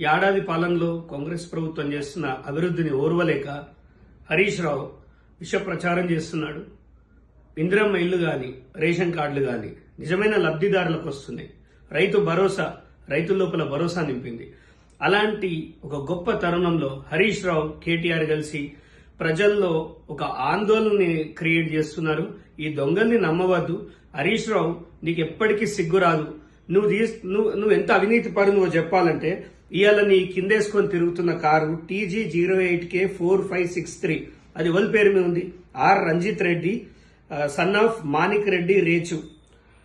ఏడాది పాలనలో కాంగ్రెస్ ప్రభుత్వం చేస్తున్న అభివృద్ధిని ఓర్వలేక హరీష్ రావు విష ప్రచారం చేస్తున్నాడు. ఇందిరమ్మ ఇల్లు కానీ రేషన్ కార్డులు కానీ నిజమైన లబ్ధిదారులకు వస్తున్నాయి. రైతు భరోసా రైతు లోపల భరోసా నింపింది. అలాంటి ఒక గొప్ప తరుణంలో హరీష్ రావు కేటీఆర్ కలిసి ప్రజల్లో ఒక ఆందోళనని క్రియేట్ చేస్తున్నారు. ఈ దొంగల్ని నమ్మవద్దు. హరీష్ రావు నీకు ఎప్పటికీ సిగ్గు రాదు నువ్వు తీసు నువ్వు నువ్వు ఎంత అవినీతి పడు నువ్వు చెప్పాలంటే ఇవాళ నీ కిందేసుకొని తిరుగుతున్న car TG zero eight K four five six three. అది ఎవరి పేరు మీద ఉంది? R. Ranjith Reddy son of Manik Reddy రేచు.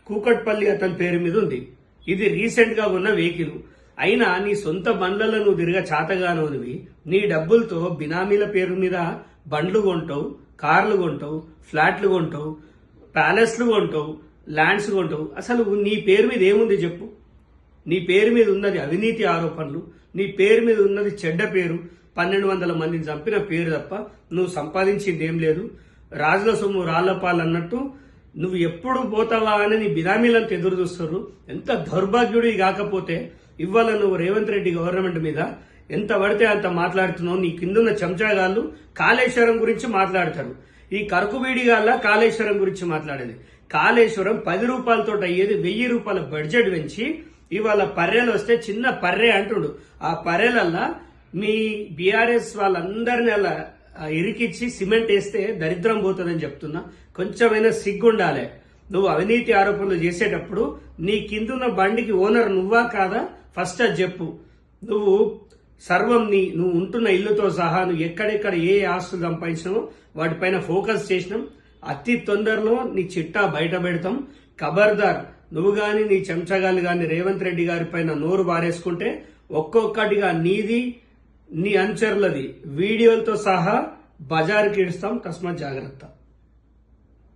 Kukatpally అతని పేరు మీద ఉంది. ఇది రీసెంట్గా ఉన్న వెహికల్. అయినా నీ సొంత బండ్లలో నువ్వు తిరగ చాతగానోనివి. నీ డబ్బులతో బినామీల పేరు మీద బండ్లు కొంటావు కార్లు కొంటావు ఫ్లాట్లు కొంటావు ప్యాలెస్లు కొంటావు ల్యాండ్స్ కొంటావు. అసలు నీ పేరు మీద ఏముంది చెప్పు. నీ పేరు మీద ఉన్నది అవినీతి ఆరోపణలు నీ పేరు మీద ఉన్నది చెడ్డ పేరు పన్నెండు వందల మందిని చంపిన పేరు తప్ప నువ్వు సంపాదించింది ఏం లేదు. రాజుల సొమ్ము రాళ్ళపాలు అన్నట్టు నువ్వు ఎప్పుడు పోతావా అని నీ బినామీలను ఎదురు చూస్తారు ఎంత దౌర్భాగ్యుడి కాకపోతే ఇవాళ నువ్వు రేవంత్ రెడ్డి గవర్నమెంట్ మీద ఎంత పడితే అంత మాట్లాడుతున్నావు. నీ కిందున్న చెంచాగాళ్ళు కాళేశ్వరం గురించి మాట్లాడతారు. ఈ కరకుబీడిగాళ్ళ కాళేశ్వరం గురించి మాట్లాడేది. కాళేశ్వరం పది రూపాయలతో అయ్యేది వెయ్యి రూపాయల బడ్జెట్ పెంచి ఇవాళ పర్రెలు వస్తే చిన్న పర్రె అంటుడు. ఆ పర్రెలల్లా మీ బీఆర్ఎస్ వాళ్ళందరిని అలా ఇరికిచ్చి సిమెంట్ వేస్తే దరిద్రం పోతుందని చెప్తున్నా. కొంచెమైనా సిగ్గుండాలి. నువ్వు అవినీతి ఆరోపణలు చేసేటప్పుడు నీ కిందున్న బండికి ఓనర్ నువ్వా కాదా? ఫస్ట్ అది చెప్పు. నువ్వు సర్వం నీ నువ్వు ఉంటున్న ఇల్లుతో సహా నువ్వు ఎక్కడెక్కడ ఏ ఆస్తులు సంపాదించినావో వాటిపైన ఫోకస్ చేసినాం. అతి తొందరలో నీ చిట్టా బయట పెడతాం. ఖబర్దార్ నువ్వు కానీ నీ చెంచగాలు కానీ రేవంత్ రెడ్డి గారి పైన నోరు బారేసుకుంటే ఒక్కొక్కటిగా నీది నీ అంచర్లది వీడియోలతో సహా బజారుకి ఇస్తాం తస్మాత్ జాగ్రత్త.